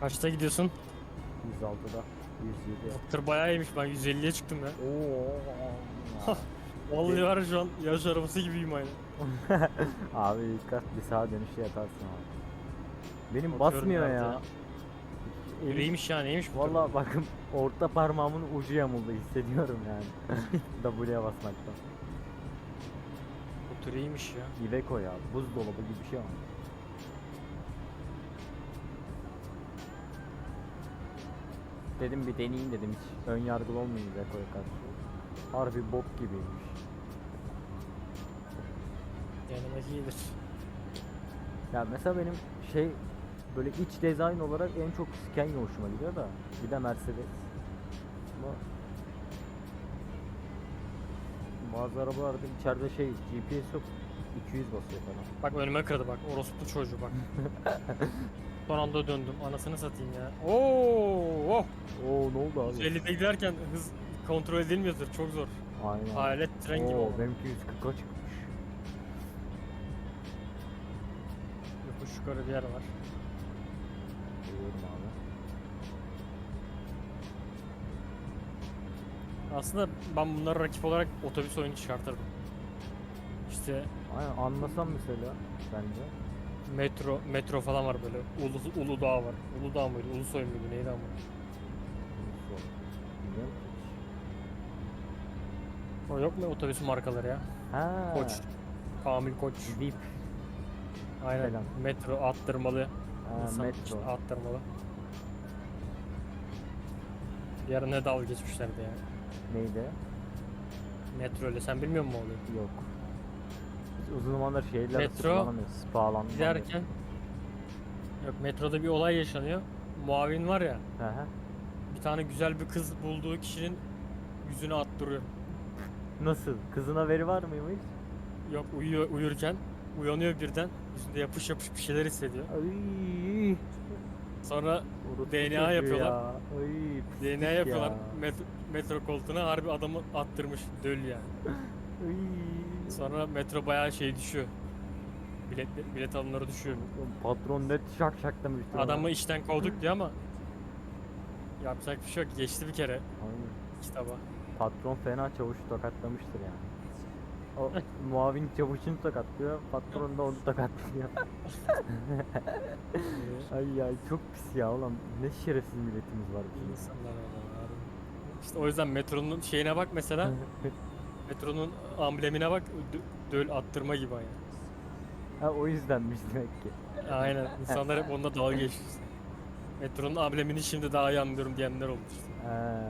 Kaçta gidiyorsun? 106'da. 107. Tır bayağı iyiymiş ben 150'ye çıktım ya. Oo. Vallahi var şu an yarış arabası gibiyim aynı. abi dikkat bir sağa dönüşte yatarsın abi. Benim Bakıyorum basmıyor nerede ya. Elim- Neymiş ya neymiş bu tır? Valla bakın orta parmağımın ucu yamuldu hissediyorum yani. W'ye basmaktan. Bu tır iyiymiş ya. Iveco ya buzdolabı gibi bir şey ama. Dedim bir deneyeyim dedim hiç ön yargılı olmayayım Iveco'ya karşı. Harbi bok gibiymiş. Denemek iyidir. Ya mesela benim şey böyle iç dizayn olarak en çok Scania hoşuma gidiyor da bir de Mercedes. Ama bazı arabalarda içeride şey GPS yok 200 basıyor falan. Bak önüme kırdı bak orospu çocuğu bak. Son anda döndüm anasını satayım ya. Oo! Oh! Oo ne oldu abi? 50'de giderken hız kontrol edilmiyordur çok zor. Aynen. Alet tren gibi Oo, oldu. benimki 140'a çıkmış. Yokuş yukarı bir yer var. Biliyorum abi. Aslında ben bunları rakip olarak otobüs oyunu çıkartırdım. İşte Aynen anlasam mesela bence. metro metro falan var böyle. Ulu, Uludağ var. Uludağ mıydı? Ulusoy muydu? Neydi ama? Bilmiyorum. O yok mu otobüs markaları ya? Ha. Koç. Kamil Koç. VIP. Aynen. falan. Metro attırmalı. Ha, İnsan metro. attırmalı. Ara ne dalga geçmişlerdi ya. Neydi? Metro ile sen bilmiyor musun o olayı? Yok. Uzun zamandır şehirler arası Metro, kullanamıyoruz. Pahalandı. Giderken Yok metroda bir olay yaşanıyor. Muavin var ya Hı hı. bir tane güzel bir kız bulduğu kişinin yüzünü attırıyor. Nasıl? Kızın haberi var mıymış? Yok uyuyor uyurken uyanıyor birden yüzünde yapış yapış bir şeyler hissediyor. Ay. Sonra DNA yapıyorlar. ya. Ay, DNA yapıyorlar ya. metro, metro koltuğuna harbi adamı attırmış döl yani. Sonra metro bayağı şey düşüyor. Bilet, bilet alımları düşüyor. Patron net şak şak demiştir ona. Adamı işten kovduk diyor ama yapacak bir şey yok. Geçti bir kere Aynen. kitaba. Patron fena çavuşu tokatlamıştır yani. O muavin çavuşunu tokatlıyor, patron da onu tokatlıyor. ay ay çok pis ya ulan ne şerefsiz milletimiz var bizim. İnsanlar var. İşte o yüzden metronun şeyine bak mesela. metronun amblemine bak. dö- Döl attırma gibi aynı. ha o yüzdenmiş demek ki. Aynen. İnsanlar hep onunla dalga işte. Metronun amblemini şimdi daha iyi anlıyorum diyenler olmuş. Ha.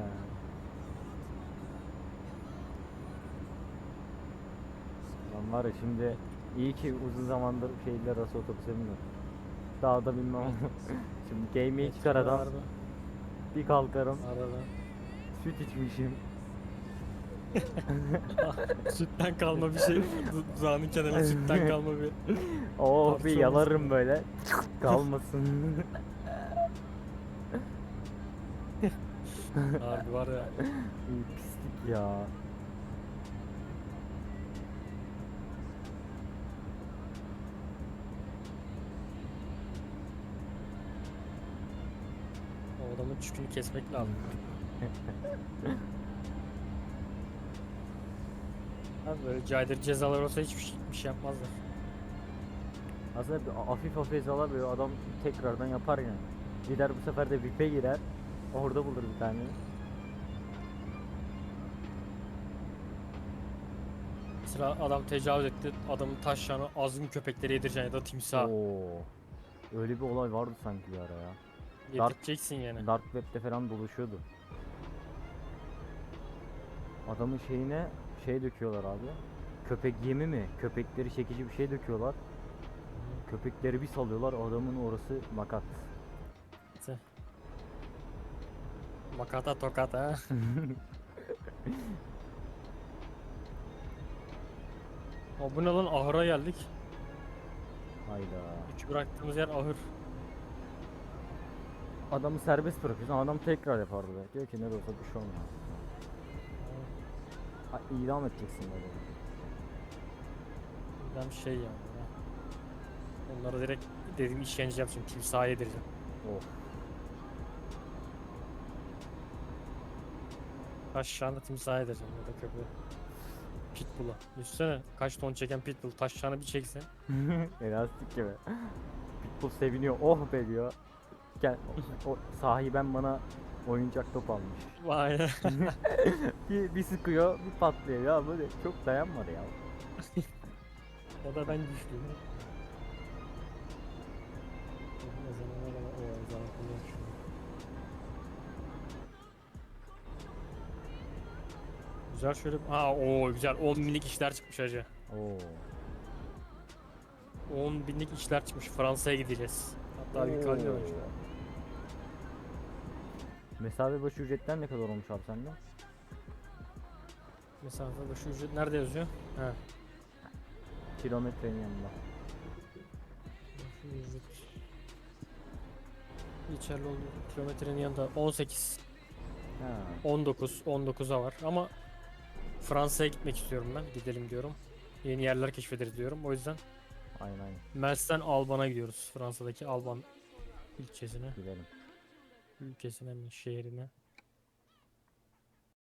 Lan var ya şimdi iyi ki uzun zamandır şehirler arası otobüse biniyorum. Dağda binmem ama. şimdi game'i adam Harbi, bir kalkarım arada. süt içmişim. Sütten kalma bir şey. Du- Dudağının kenarına sütten kalma bir. Oh Parça bir yalarım böyle kalmasın. Harbi var ya. İyi pislik ya. O adamın çükünü kesmek lazım. Abi böyle caydırıcı cezalar olsa hiçbir şey, bir şey yapmazlar. Aslında bir hafif hafif alır böyle adam tekrardan yapar yani. Gider bu sefer de VIP'e girer. Orada bulur bir tane. Mesela adam tecavüz etti, adamın taşlarını azgın köpekleri yedireceksin ya da timsah. Oo. Öyle bir olay vardı sanki bir ara ya. Yedireceksin yani. Dark Web'de falan dolaşıyordu. Adamın şeyine şey döküyorlar abi. Köpek yemi mi? Köpekleri çekici bir şey döküyorlar. Köpekleri bir salıyorlar adamın orası makat. Makata tokat ha. O bu ne lan ahıra geldik. Hayda. Üç bıraktığımız yer ahır. Adamı serbest bırakıyorsun adam tekrar yapardı be. Diyor ki ne de olsa bir şey olmaz. Ha, idam edeceksin böyle. Ben şey yani. Ya. Onlara direkt dediğim işkence yapacağım. Timsaha yedireceğim. Oh. Taşlarını timsaha yedireceğim ya da köpeğe. Pitbull'a. Düşsene kaç ton çeken Pitbull Taş taşlarını bir çeksin. Elastik gibi. Pitbull seviniyor. Oh be diyor. Gel o, o sahiben bana oyuncak top almış. Vay. bir, bir sıkıyor, bir patlıyor ya böyle çok dayan var ya. ya da ben. O zaman o zaman şunu. Güzel şöyle ha o güzel 10 binlik işler çıkmış hacı. Oo. 10 binlik işler çıkmış Fransa'ya gideceğiz. Hatta Oo. var işte. Mesafe başı ücretler ne kadar olmuş abi sende? Mesafe başı ücret nerede yazıyor? Ha. Kilometrenin yanında. Başı ücret. İçeride olduğu kilometrenin yanında 18, Ha. 19, 19'a var ama Fransa'ya gitmek istiyorum ben. Gidelim diyorum. Yeni yerler keşfederiz diyorum. O yüzden Aynen aynen Mels'ten Alban'a gidiyoruz. Fransa'daki Alban ilçesine, gidelim. Ülkesine mi, şehrine.